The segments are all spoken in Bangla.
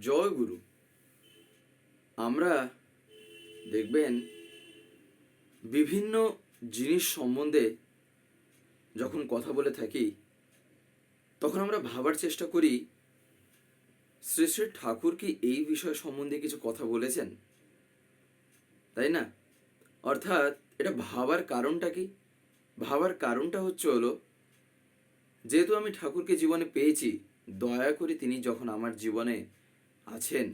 জয় গুরু। আমরা দেখবেন বিভিন্ন জিনিস সম্বন্ধে যখন কথা বলে থাকি, তখন আমরা ভাবার চেষ্টা করি, শ্রী শ্রী ঠাকুর কি এই বিষয় সম্বন্ধে কিছু কথা বলেছেন? তাই না? অর্থাৎ এটা ভাবার কারণটা কি? ভাবার কারণটা হচ্ছে হলো, যেহেতু আমি ঠাকুরকে জীবনে পেয়েছি, দয়া করে তিনি যখন আমার জীবনে আছেন।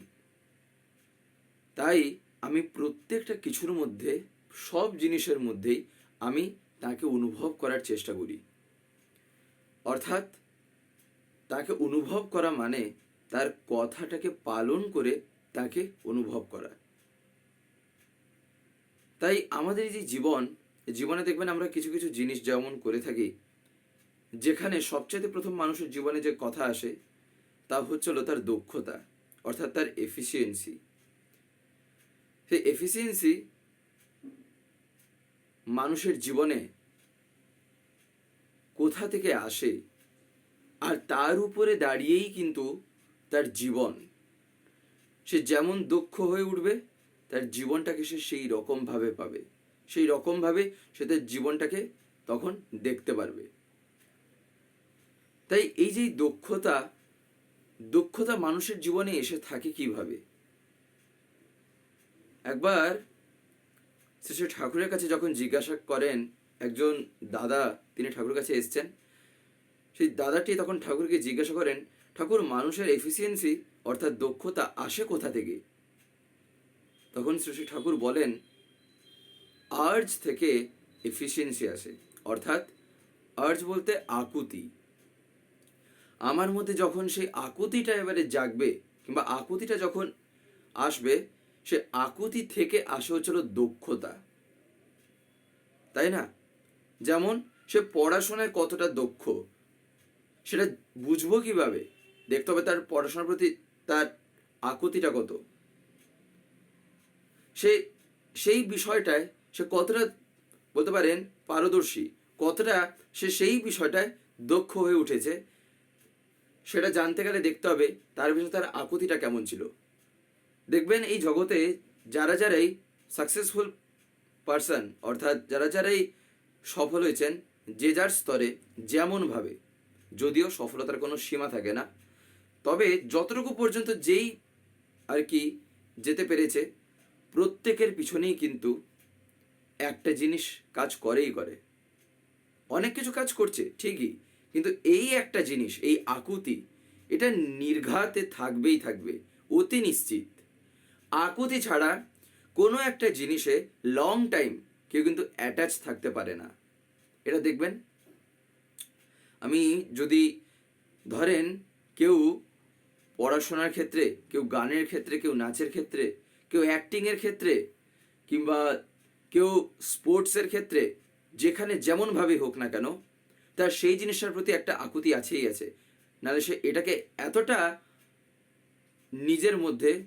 তাই আমি প্রত্যেকটা কিছুর মধ্যে, সব জিনিসের মধ্যেই আমি তাকে অনুভব করার চেষ্টা করি। অর্থাৎ, তাকে অনুভব করা মানে তার কথাটাকে পালন করে তাকে অনুভব করা। তাই আমাদের যে জীবন জীবনে দেখবেন আমরা কিছু কিছু জিনিস যেমন করে থাকি, যেখানে সবচেয়ে প্রথম মানুষের জীবনে যে কথা আসে, তা হচ্ছিল তার দক্ষতা। অর্থাৎ তার এফিসিয়েন্সি সেই এফিসিয়েন্সি মানুষের জীবনে কোথা থেকে আসে? আর তার উপরে দাঁড়িয়েই কিন্তু তার জীবন। সে যেমন দক্ষ হয়ে উঠবে, তার জীবনটাকে সে সেই রকমভাবে পাবে। সেই রকমভাবে সে তার জীবনটাকে তখন দেখতে পারবে। তাই এই যে দক্ষতা দক্ষতা মানুষের জীবনে এসে থাকে কীভাবে? একবার শ্রী শ্রী ঠাকুরের কাছে যখন জিজ্ঞাসা করেন, একজন দাদা, তিনি ঠাকুরের কাছে এসছেন, সেই দাদাটি তখন ঠাকুরকে জিজ্ঞাসা করেন, ঠাকুর, মানুষের এফিসিয়েন্সি অর্থাৎ দক্ষতা আসে কোথা থেকে? তখন শ্রী শ্রী ঠাকুর বলেন, আর্জ থেকে এফিসিয়েন্সি আসে, অর্থাৎ আর্জ বলতে আকুতি। আমার মধ্যে যখন সেই আকুতিটা এবারে জাগবে কিংবা আকুতিটা যখন আসবে, সে আকুতি থেকে আসে হচ্ছিল দক্ষতা। তাই না? যেমন সে পড়াশোনায় কতটা দক্ষ, সেটা বুঝব কীভাবে? দেখতে হবে তার পড়াশোনার প্রতি তার আকুতিটা কত। সে, সেই বিষয়টায় সে কতটা বলতে পারেন পারদর্শী, কতটা সে সেই বিষয়টায় দক্ষ হয়ে উঠেছে সেটা জানতে গেলে দেখতে হবে তার পিছনে তার আকুতিটা কেমন ছিল। দেখবেন এই জগতে যারা যারাই সাকসেসফুল পারসন অর্থাৎ যারা যারাই সফল হয়েছেন, যে যার স্তরে যেমনভাবে যদিও সফলতার কোনো সীমা থাকে না, তবে যতটুকু পর্যন্ত যেই আর কি যেতে পেরেছে, প্রত্যেকের পিছনেই কিন্তু একটা জিনিস কাজ করেই করে। অনেক কিছু কাজ করছে, ঠিকই কিন্তু এই একটা জিনিস, এই আকুতি, এটা নির্ঘাতে থাকবেই থাকবে, অতি নিশ্চিত। আকুতি ছাড়া কোনো একটা জিনিসে লং টাইম কেউ কিন্তু অ্যাটাচ থাকতে পারে না। এটা দেখবেন। আমি যদি ধরেন কেউ পড়াশোনার ক্ষেত্রে, কেউ গানের ক্ষেত্রে, কেউ নাচের ক্ষেত্রে, কেউ অ্যাক্টিংয়ের ক্ষেত্রে, কিংবা কেউ স্পোর্টসের ক্ষেত্রে, যেখানে যেমনভাবে হোক না কেন তার সেই জিনিসটার প্রতি একটা আকুতি আছেই আছে। নাহলে সে এটাকে এতটা নিজের মধ্যে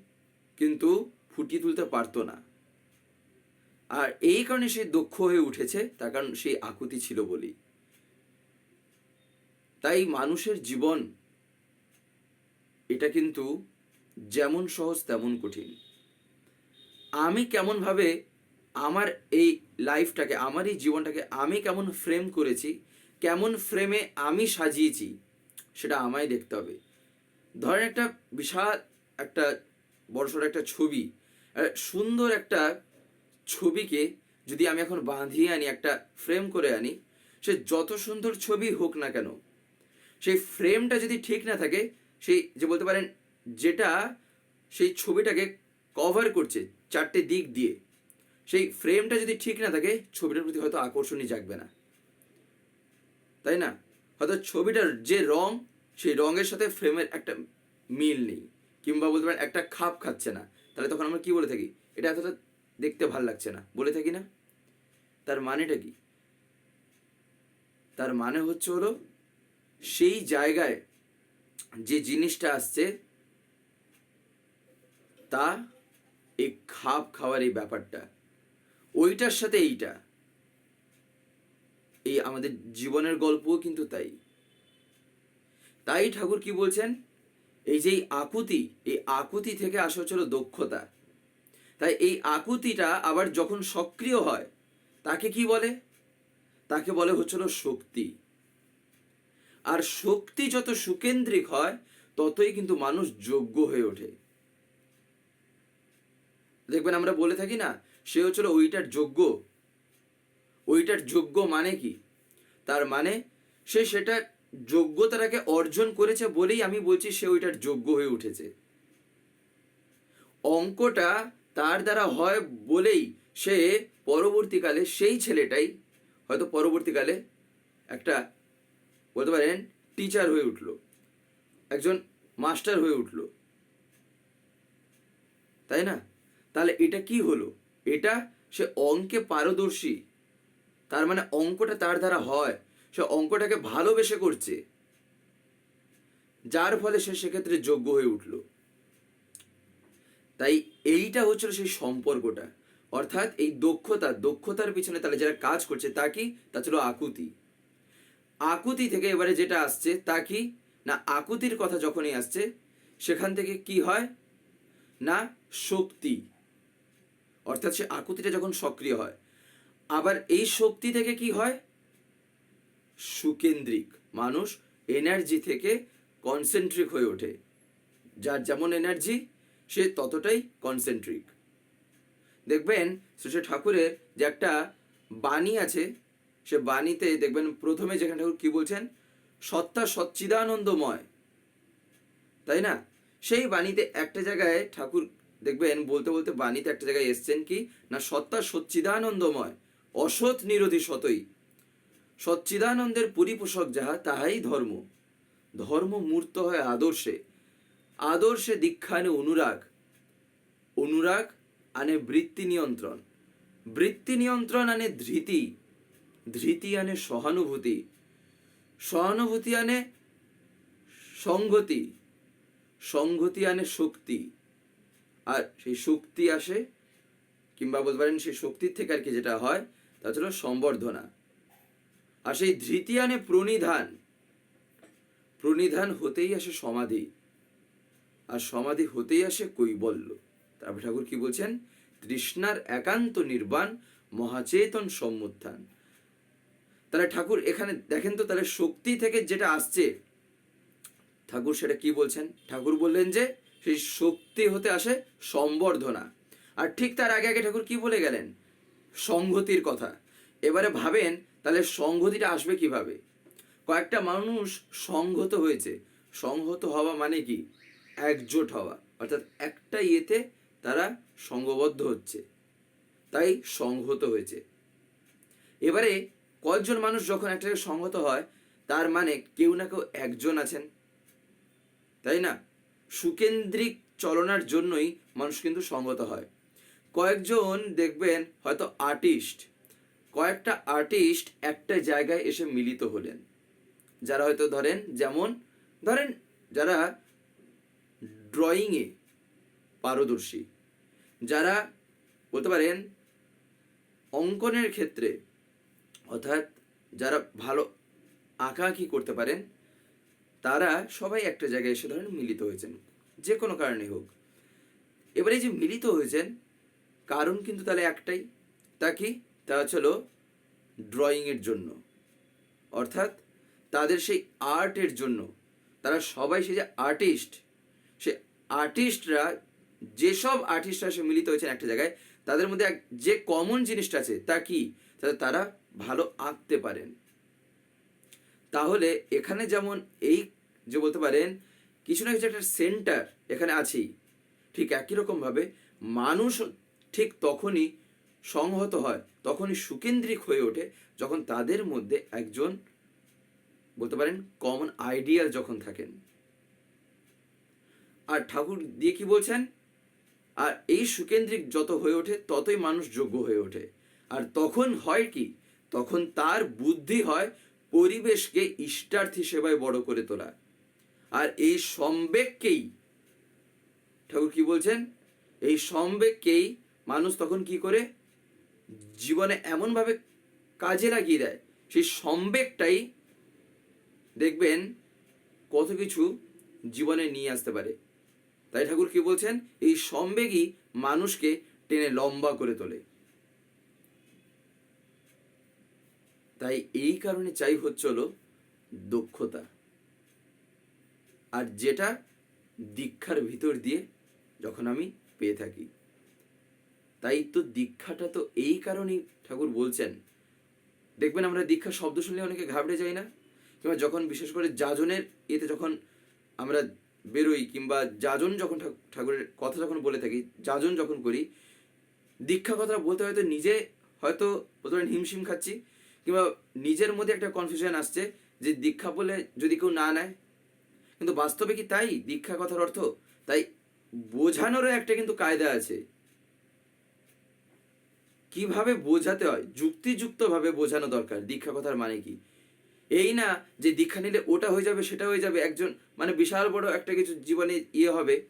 কিন্তু ফুটিয়ে তুলতে পারতো না। আর এই কারণে সে দক্ষ হয়ে উঠেছে, তার কারণ সেই আকুতি ছিল বলেই। তাই মানুষের জীবন এটা কিন্তু যেমন সহজ তেমন কঠিন। আমি কেমনভাবে আমার এই লাইফটাকে আমার এই জীবনটাকে আমি কেমন ফ্রেম করেছি কেমন ফ্রেমে আমি সাজিয়েছি, সেটা আমায় দেখতে হবে। ধরেন একটা বিশাল একটা, বড়সড় একটা ছবি সুন্দর একটা ছবিকে যদি আমি এখন বাঁধিয়ে আনি, একটা ফ্রেম করে আনি, সে যত সুন্দর ছবি হোক না কেন, সেই ফ্রেমটা যদি ঠিক না থাকে, সেই যে বলতে পারেন যেটা, সেই ছবিটাকে কভার করছে চারটে দিক দিয়ে, সেই ফ্রেমটা যদি ঠিক না থাকে, ছবিটার প্রতি হয়তো আকর্ষণই জাগবে না। তাই না? হয়তো ছবিটার যে রং, সেই রঙের সাথে ফ্রেমের একটা মিল নেই। কিংবা বলতে পারেন একটা খাপ খাচ্ছে না। তাহলে তখন আমরা কি বলে থাকি? এটা এতটা দেখতে ভালো লাগছে না। বলে থাকি না? তার মানেটা কি? তার মানে হচ্ছে হলো, সেই জায়গায় যে জিনিসটা আসছে, তা এই খাপ খাওয়ার এই ব্যাপারটা। ওইটার সাথে এইটা। এই আমাদের জীবনের গল্পও কিন্তু তাই। তাই ঠাকুর কি বলছেন? এই যে আকুতি, এই আকুতি থেকে আসে হচ্ছিল দক্ষতা। তাই এই আকুতিটা আবার যখন সক্রিয় হয়, তাকে কি বলে? তাকে বলে হচ্ছিল শক্তি। আর শক্তি যত সুকেন্দ্রিক হয়, ততই কিন্তু মানুষ যোগ্য হয়ে ওঠে। দেখবেন আমরা বলে থাকি না, সে হচ্ছিল ওইটার যোগ্য। ওইটার যোগ্য মানে কি? তার মানে সে সেটা যোগ্যতাটাকে অর্জন করেছে বলেই আমি বলছি সে ওইটার যোগ্য হয়ে উঠেছে। অঙ্কটা তার দ্বারা হয় বলেই সে পরবর্তীকালে সেই ছেলেটাই হয়তো পরবর্তীকালে একটা বলতে পারেন টিচার হয়ে উঠল, একজন মাস্টার হয়ে উঠল। তাই না? তাহলে এটা কি হলো? এটা সে অঙ্কে পারদর্শী তার মানে অঙ্কটা তার দ্বারা হয়। সে অঙ্কটাকে ভালোবেসে করছে। যার ফলে সে সেক্ষেত্রে যোগ্য হয়ে উঠল। তাই এইটা হচ্ছিল সেই সম্পর্কটা। অর্থাৎ এই দক্ষতা, দক্ষতার পিছনে তাহলে যারা কাজ করছে, তা কি? তা ছিল আকুতি। আকুতি থেকে এবারে যেটা আসছে, তা কি? না, আকুতির কথা যখনই আসছে, সেখান থেকে কি হয়? না, শক্তি। অর্থাৎ সে আকুতিটা যখন সক্রিয় হয় আবার এই শক্তি থেকে কি হয়? সুকেন্দ্রিক। মানুষ এনার্জি থেকে কনসেন্ট্রিক হয়ে ওঠে। যার যেমন এনার্জি সে ততটাই কনসেন্ট্রিক দেখবেন শ্রী ঠাকুরের যে একটা বাণী আছে, সে বাণীতে দেখবেন প্রথমে যেখানে ঠাকুর কি বলছেন? সত্তা সচ্চিদানন্দময়। তাই না? সেই বাণীতে একটা জায়গায় ঠাকুর দেখবেন বলতে বলতে বাণীতে একটা জায়গায় এসছেন কি? না সত্তা সচ্চিদানন্দময়। অসৎ নিরোধী সতই। সচ্চিদানন্দের পরিপোষক যাহা, তাহাই ধর্ম। ধর্ম মূর্ত হয় আদর্শে। আদর্শে দীক্ষা আনে অনুরাগ। অনুরাগ আনে বৃত্তি নিয়ন্ত্রণ। বৃত্তি নিয়ন্ত্রণ আনে ধৃতি। ধৃতি আনে সহানুভূতি। সহানুভূতি আনে সংগতি সংগতি আনে শক্তি। আর সেই শক্তি আসে, কিংবা বলতে পারেন সেই শক্তির থেকে আর কি যেটা হয় তা ছিল সম্বর্ধনা। আর সেই ধৃতি আনে প্রণিধান। প্রণিধান হতেই আসে সমাধি। আর সমাধি হতেই আসে কৈবল্য। তারপর ঠাকুর কি বলছেন? তৃষ্ণার একান্ত নির্বাণ, মহাচেতন সম্মুত্থান। তাহলে ঠাকুর এখানে দেখেন তো তাহলে শক্তি থেকে যেটা আসছে, ঠাকুর সেটা কি বলছেন? ঠাকুর বললেন যে সেই শক্তি হতে আসে সম্বর্ধনা। আর ঠিক তার আগে আগে ঠাকুর কি বলে গেলেন? সংহতির কথা। এবারে ভাবেন, তাহলে সংহতিটা আসবে কীভাবে? কয়েকটা মানুষ সংহত হয়েছে। সংহত হওয়া মানে কি? একজোট হওয়া। অর্থাৎ একটা ইয়েতে তারা সংঘবদ্ধ হচ্ছে। তাই সংহত হয়েছে। এবারে কয়েকজন মানুষ যখন একটা সংহত হয়, তার মানে কেউ না কেউ একজন আছেন। তাই না? সুকেন্দ্রিক চলনার জন্যই মানুষ কিন্তু সংগত হয়। কয়েকজন দেখবেন হয়তো আর্টিস্ট কয়েকটা আর্টিস্ট একটা জায়গায় এসে মিলিত হলেন। যারা হয়তো ধরেন, যেমন ধরেন যারা ড্রয়িংয়ে পারদর্শী, যারা বলতে পারেন অঙ্কনের ক্ষেত্রে, অর্থাৎ যারা ভালো আঁকাআঁকি করতে পারেন, তারা সবাই একটা জায়গায় এসে ধরেন মিলিত হয়েছেন। যে কোনো কারণে হোক। এবারে যে মিলিত হয়েছেন কারণ কিন্তু তাহলে একটাই, তা কি? তা হলো ড্রয়িংয়ের জন্য। অর্থাৎ তাদের সেই আর্টের জন্য। তারা সবাই সেই যে আর্টিস্ট সে আর্টিস্টরা যেসব আর্টিস্টরা সে মিলিত হয়েছেন একটা জায়গায়, তাদের মধ্যে এক যে কমন জিনিসটা আছে, তা কি? তারা ভালো আঁকতে পারেন। তাহলে এখানে যেমন এই যে বলতে পারেন, কিছু না কিছু একটা সেন্টার এখানে আছেই। ঠিক একই রকমভাবে মানুষ ঠিক তখনই সংহত হয়, তখনই সুকেন্দ্রিক হয়ে ওঠে, যখন তাদের মধ্যে একজন বলতে পারেন কমন আইডিয়াল যখন থাকেন। আর ঠাকুর দিয়ে কি বলছেন? আর এই সুকেন্দ্রিক যত হয়ে ওঠে, ততই মানুষ যোগ্য হয়ে ওঠে। আর তখন হয় কি? তখন তার বুদ্ধি হয় পরিবেশকে ইষ্টার্থী সেবায় বড় করে তোলা। আর এই সম্বেককেই ঠাকুর কি বলছেন? এই সম্বেককেই মানুষ তখন কি করে? জীবনে এমনভাবে কাজে লাগিয়ে দেয়। সেই সম্বেকটাই দেখবেন কত কিছু জীবনে নিয়ে আসতে পারে। তাই ঠাকুর কি বলছেন? এই সম্বেগই মানুষকে টেনে লম্বা করে তোলে। তাই এই কারণে চাই হচ্ছিল দক্ষতা। আর যেটা দীক্ষার ভিতর দিয়ে যখন আমি পেয়ে থাকি। তাই তো দীক্ষাটা তো এই কারণেই ঠাকুর বলছেন। দেখবেন আমরা দীক্ষা শব্দ শুনলে অনেকে ঘাবড়ে যাই না? কিংবা যখন বিশেষ করে যাজনের এতে যখন আমরা বেরোই, কিংবা যাজন যখন ঠাক- ঠাকুরের কথা যখন বলে থাকি, যাজন যখন করি, দীক্ষা কথা বলতে হয়তো নিজে হয়তো প্রথমে হিমশিম খাচ্ছি, কিংবা নিজের মধ্যে একটা কনফিউশন আসছে যে দীক্ষা বলে যদি কেউ না নেয়। কিন্তু বাস্তবে কি তাই? দীক্ষা কথার অর্থ তাই বোঝানোরও একটা কিন্তু কায়দা আছে। কীভাবে বোঝাতে হয়? যুক্তিযুক্তভাবে বোঝানো দরকার। দীক্ষা কথার মানে কি? এই না যে দীক্ষা নিলে ওটা হয়ে যাবে, সেটা হয়ে যাবে, একজন মানে বিশাল বড় একটা কিছু জীবনে ইয়ে হবে।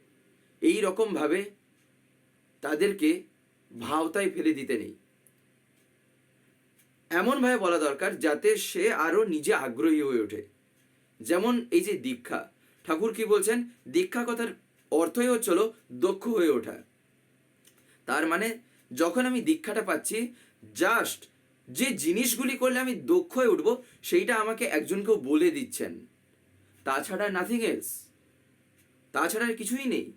এই রকম ভাবে তাদেরকে ভাওতায় ফেলে দিতে নেই। এমনভাবে বলা দরকার যাতে সে আরও নিজে আগ্রহী হয়ে ওঠে। যেমন এই যে দীক্ষা। ঠাকুর কি বলছেন? দীক্ষা কথার অর্থই হচ্ছিল দক্ষ হয়ে ওঠা। তার মানে যখন আমি দীক্ষাটা পাচ্ছি জাস্ট যে জিনিসগুলি করলে আমি দক্ষ হয়ে উঠবো, সেইটা আমাকে একজনকেও বলে দিচ্ছেন। তাছাড়া নাথিং এলস তাছাড়া আর কিছুই নেই।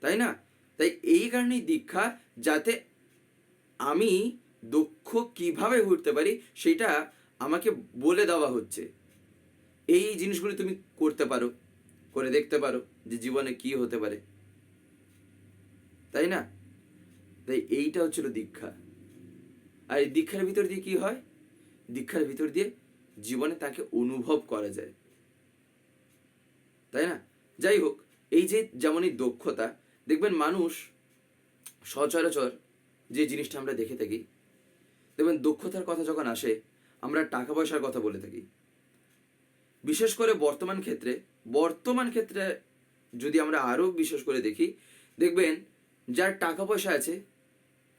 তাই না? তাই এই কারণেই দীক্ষা, যাতে আমি দক্ষ কীভাবে উঠতে পারি, সেটা আমাকে বলে দেওয়া হচ্ছে। এই জিনিসগুলি তুমি করতে পারো, করে দেখতে পারো যে জীবনে কি হতে পারে। তাই না? তাই এইটা হচ্ছিল দীক্ষা। আর এই দীক্ষার ভিতর দিয়ে কি হয়? দীক্ষার ভিতর দিয়ে জীবনে তাকে অনুভব করা যায়। তাই না? যাই হোক, এই যে যেমন এই দক্ষতা, দেখবেন মানুষ সচরাচর যে জিনিসটা আমরা দেখে থাকি, দেখবেন দক্ষতার কথা যখন আসে, আমরা টাকা পয়সার কথা বলে থাকি। বিশেষ করে বর্তমান ক্ষেত্রে বর্তমান ক্ষেত্রে যদি আমরা আরও বিশেষ করে দেখি, দেখবেন যার টাকা পয়সা আছে,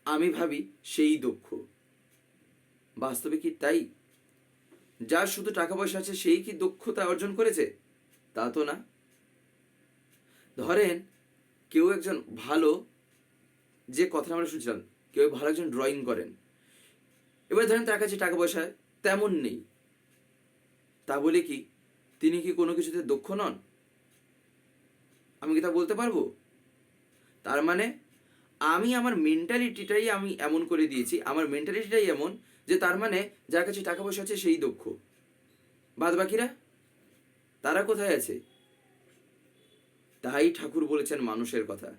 আমি ভাবি সেই দক্ষ। বাস্তবে কি তাই? যার শুধু টাকা পয়সা আছে, সেই কি দক্ষতা অর্জন করেছে? তা তো না। ধরেন, কেউ একজন ভালো যে কথা আমরা শুনছিলাম, কেউ ভালো একজন ড্রয়িং করেন। এবার ধরেন তার কাছে টাকা পয়সা তেমন নেই। তা বলে কি, তিনি কি কোনো কিছুতে দক্ষ নন? আমি কি তা বলতে পারব? তার মানে আমি আমার মেন্টালিটিটাই আমি এমন করে দিয়েছি, আমার মেন্টালিটিটাই এমন যে তার মানে যার কাছে টাকা পয়সা আছে সেই দক্ষ। বাদ বাকিরা? তারা কোথায় আছে? তাই ঠাকুর বলেছেন মানুষের কথা।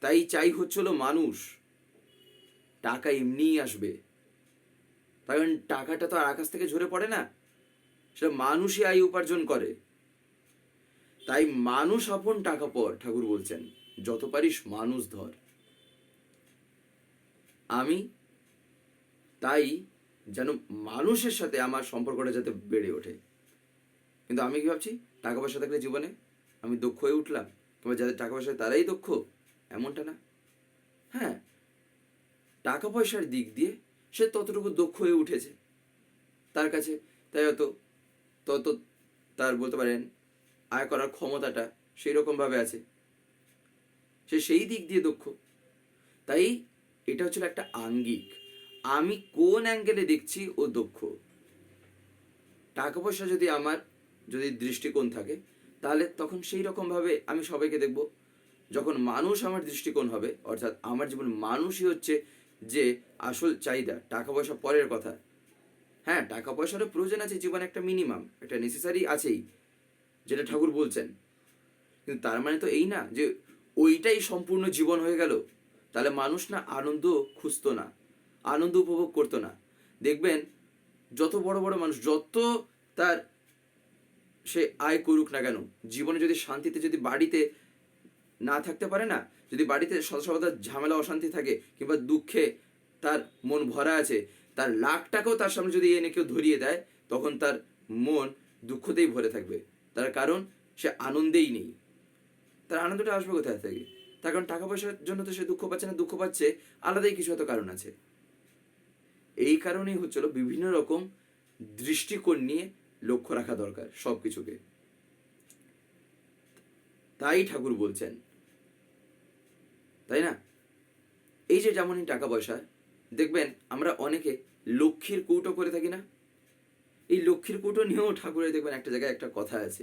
তাই চাই হচ্ছিল মানুষ। টাকা এমনিই আসবে। কারণ টাকাটা তো আর আকাশ থেকে ঝরে পড়ে না। সেটা মানুষই আয় উপার্জন করে। তাই মানুষ আপন টাকা পর, ঠাকুর বলছেন, যত পারিস মানুষ ধর। আমি তাই যেন মানুষের সাথে আমার সম্পর্কটা যাতে বেড়ে ওঠে। কিন্তু আমি কি ভাবছি, টাকা পয়সা থাকলে জীবনে? আমি দক্ষ হয়ে উঠলাম কিংবা যাদের টাকা পয়সা তারাই দক্ষ, এমনটা না। হ্যাঁ টাকা পয়সার দিক দিয়ে সে ততটুকু দক্ষ হয়ে উঠেছে। তার কাছে তাই হয়তো তত তার বলতে পারেন আয় করার ক্ষমতাটা সেই রকমভাবে আছে। সে সেই দিক দিয়ে দক্ষ। তাই এটা হচ্ছিল একটা আঙ্গিক। আমি কোন অ্যাঙ্গেলে দেখছি ও দক্ষ। টাকা পয়সা যদি আমার যদি দৃষ্টিকোণ থাকে, তাহলে তখন সেই রকমভাবে আমি সবাইকে দেখব। যখন মানুষ আমার দৃষ্টিকোণ হবে, অর্থাৎ আমার জীবন মানুষই হচ্ছে যে আসল চাহিদা টাকা পয়সা পরের কথা। হ্যাঁ টাকা পয়সারও প্রয়োজন আছে, জীবনে একটা মিনিমাম একটা নেসেসারি আছেই। যেটা ঠাকুর বলছেন। কিন্তু তার মানে তো এই না যে ওইটাই সম্পূর্ণ জীবন হয়ে গেল। তাহলে মানুষ না আনন্দ খুঁজতো না, আনন্দ উপভোগ করতো না। দেখবেন যত বড় বড় মানুষ, যত তার সে আয় করুক না কেন, জীবনে যদি শান্তিতে যদি বাড়িতে না থাকতে পারে না, যদি বাড়িতে সদা ঝামেলা, অশান্তি থাকে কিংবা দুঃখে তার মন ভরা আছে, তার লাখ টাকাও তার সামনে যদি এনে কেউ ধরিয়ে দেয়, তখন তার মন দুঃখতেই ভরে থাকবে। তার কারণ সে আনন্দেই নেই। তার আনন্দটা আসবে কোথায় থেকে? তার কারণ টাকা পয়সার জন্য তো সে দুঃখ পাচ্ছে না, দুঃখ পাচ্ছে আলাদাই কিছু হয়তো কারণ আছে। এই কারণেই হচ্ছিল বিভিন্ন রকম দৃষ্টিকোণ নিয়ে লক্ষ্য রাখা দরকার সব কিছুকে তাই ঠাকুর বলছেন, তাই না? এই যে যেমনই টাকা পয়সা, দেখবেন আমরা অনেকে লক্ষ্মীর কৌটো করে থাকি না? এই লক্ষ্মীর কৌটো নিয়েও ঠাকুরের দেখবেন একটা জায়গায় একটা কথা আছে।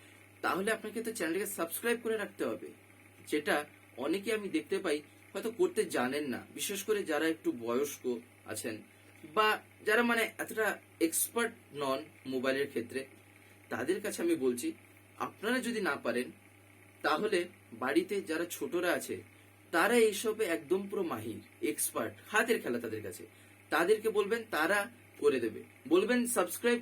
তাহলে আপনাকে তো চ্যানেলটিকে সাবস্ক্রাইব করে রাখতে হবে। যেটা অনেকে আমি দেখতে পাই হয়তো করতে জানেন না। বিশেষ করে যারা একটু বয়স্ক আছেন বা যারা মানে এতটা এক্সপার্ট নন মোবাইলের ক্ষেত্রে, তাদের কাছে আমি বলছি, আপনারা যদি না পারেন, তাহলে বাড়িতে যারা ছোটরা আছে, তারা এইসবে একদম পুরো মাহির এক্সপার্ট হাতের খেলা তাদের কাছে। তাদেরকে বলবেন, তারা করে দেবে। বলবেন সাবস্ক্রাইব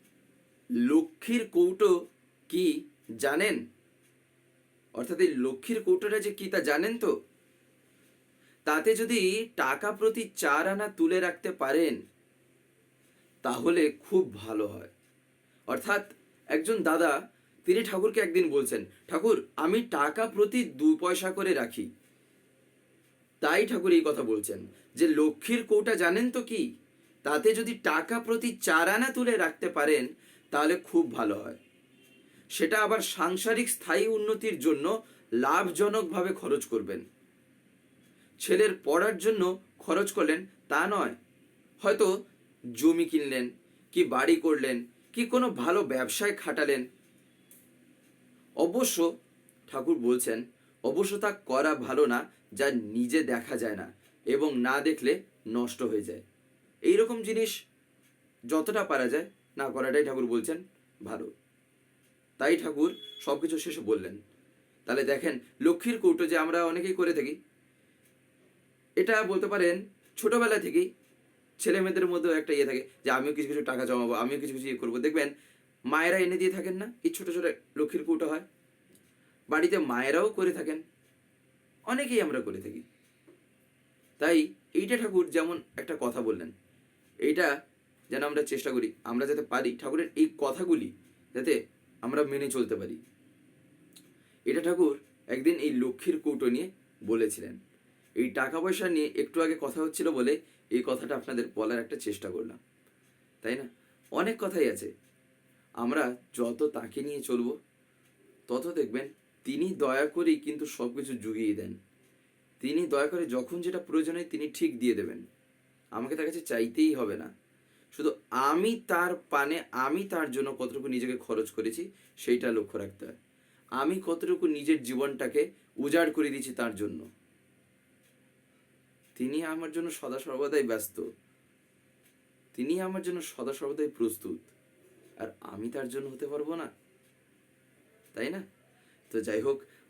লক্ষ্মীর কৌটো কি জানেন? অর্থাৎ এই লক্ষ্মীর কৌটোটা যে কি তা জানেন তো? তাতে যদি টাকা প্রতি চার আনা তুলে রাখতে পারেন, তাহলে খুব ভালো হয়। অর্থাৎ একজন দাদা, তিনি ঠাকুরকে একদিন বলছেন, ঠাকুর, আমি টাকা প্রতি দু পয়সা করে রাখি। তাই ঠাকুর এই কথা বলছেন। যে লক্ষ্মীর কৌটা জানেন তো কি? তাতে যদি টাকা প্রতি চার আনা তুলে রাখতে পারেন তাহলে খুব ভালো হয়। সেটা আবার সাংসারিক স্থায়ী উন্নতির জন্য লাভজনকভাবে খরচ করবেন। ছেলের পড়ার জন্য খরচ করলেন তা নয়। হয়তো জমি কিনলেন, কি বাড়ি করলেন, কি কোনো ভালো ব্যবসায় খাটালেন। অবশ্য, ঠাকুর বলছেন, অবশ্য তা করা ভালো না, যা নিজে দেখা যায় না এবং না দেখলে নষ্ট হয়ে যায়। এই রকম জিনিস যতটা পারা যায় না করাটাই ঠাকুর বলছেন ভালো। তাই ঠাকুর সব কিছু শেষে বললেন। তাহলে দেখেন, লক্ষ্মীর কৌটো যে আমরা অনেকেই করে থাকি, এটা বলতে পারেন ছোটবেলা থেকেই ছেলে মেয়েদের মধ্যেও একটা ইয়ে থাকে যে আমিও কিছু কিছু টাকা জমাবো, আমিও কিছু কিছু ইয়ে করব। দেখবেন, মায়েরা এনে দিয়ে থাকেন না, এই ছোট ছোট লক্ষ্মীর কৌটো হয়। বাড়িতে মায়েরাও করে থাকেন, অনেকেই আমরা করে থাকি। তাই এইটা ঠাকুর যেমন একটা কথা বললেন, এইটা যেন আমরা চেষ্টা করি, আমরা যাতে পারি ঠাকুরের এই কথাগুলি যাতে আমরা মেনে চলতে পারি। এটা ঠাকুর একদিন এই লক্ষ্মীর কৌটো নিয়ে বলেছিলেন। এই টাকা পয়সা নিয়ে একটু আগে কথা হচ্ছিল বলে এই কথাটা আপনাদের বলার একটা চেষ্টা করলাম। তাই না? অনেক কথাই আছে। আমরা যত তাকে নিয়ে চলবো, তত দেখবেন তিনি দয়া করেই কিন্তু সব কিছু জুগিয়ে দেন। তিনি দয়া করে যখন যেটা প্রয়োজন হয় তিনি ঠিক দিয়ে দেবেন। আমাকে তার কাছে চাইতেই হবে না। শুধু আমি তার পানে, আমি তার জন্য কতটুকু নিজেকে খরচ করেছি, সেইটা লক্ষ্য রাখতে হয়। আমি কতটুকু নিজের জীবনটাকে উজাড় করে দিয়েছি তার জন্য। তিনি আমার জন্য সদা সর্বদাই ব্যস্ত। তিনি আমার জন্য সদা সর্বদাই প্রস্তুত। আর আমি তার জন্য হতে পারব না। তাই না? তো যাই হোক